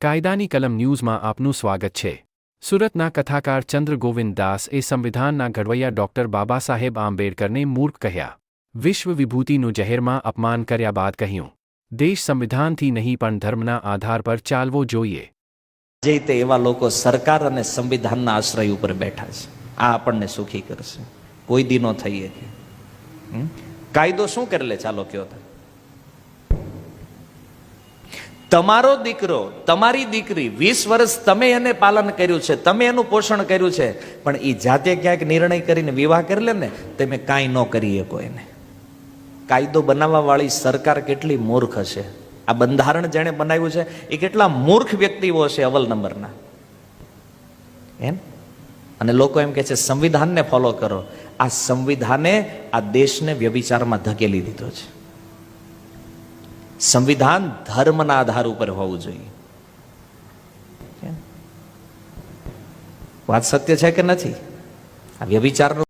કાયદાની કલમ ન્યૂઝમાં આપનું સ્વાગત છે. સુરતના કથાકાર ચંદ્ર ગોવિંદ દાસ એ સંવિધાનના ઘડવૈયા ડોક્ટર બાબા સાહેબ આંબેડકરને મૂર્ખ કહ્યા. વિશ્વ વિભૂતિનું જહેરમાં અપમાન કર્યા બાદ કહ્યું, દેશ સંવિધાનથી નહીં પણ ધર્મના આધાર પર ચાલવો જોઈએ. જે રીતે એવા લોકો સરકાર અને સંવિધાનના આશ્રય ઉપર બેઠા છે, આ આપણને સુખી કરશે. કોઈ દિનો થઈએ કાયદો શું કરેલે? ચાલો કયો તો. તમારો દીકરો, તમારી દીકરી વીસ વર્ષ તમે એને પાલન કર્યું છે, તમે એનું પોષણ કર્યું છે, પણ એ જાતે ક્યાંક નિર્ણય કરીને વિવાહ કરી લે ને તમે કાંઈ ન કરી શકો એને કાયદો બનાવવા વાળી સરકાર કેટલી મૂર્ખ હશે આ બંધારણ જેણે બનાવ્યું છે, એ કેટલા મૂર્ખ વ્યક્તિઓ હશે અવલ નંબરના. એમ? અને લોકો એમ કે છે, સંવિધાનને ફોલો કરો. આ સંવિધાને આ દેશને વ્યભિચારમાં ધકેલી દીધો છે. સંવિધાન ધર્મના આધાર ઉપર હોવું જોઈએ. વાત સત્ય છે કે નથી? આ વ્યભિચારનો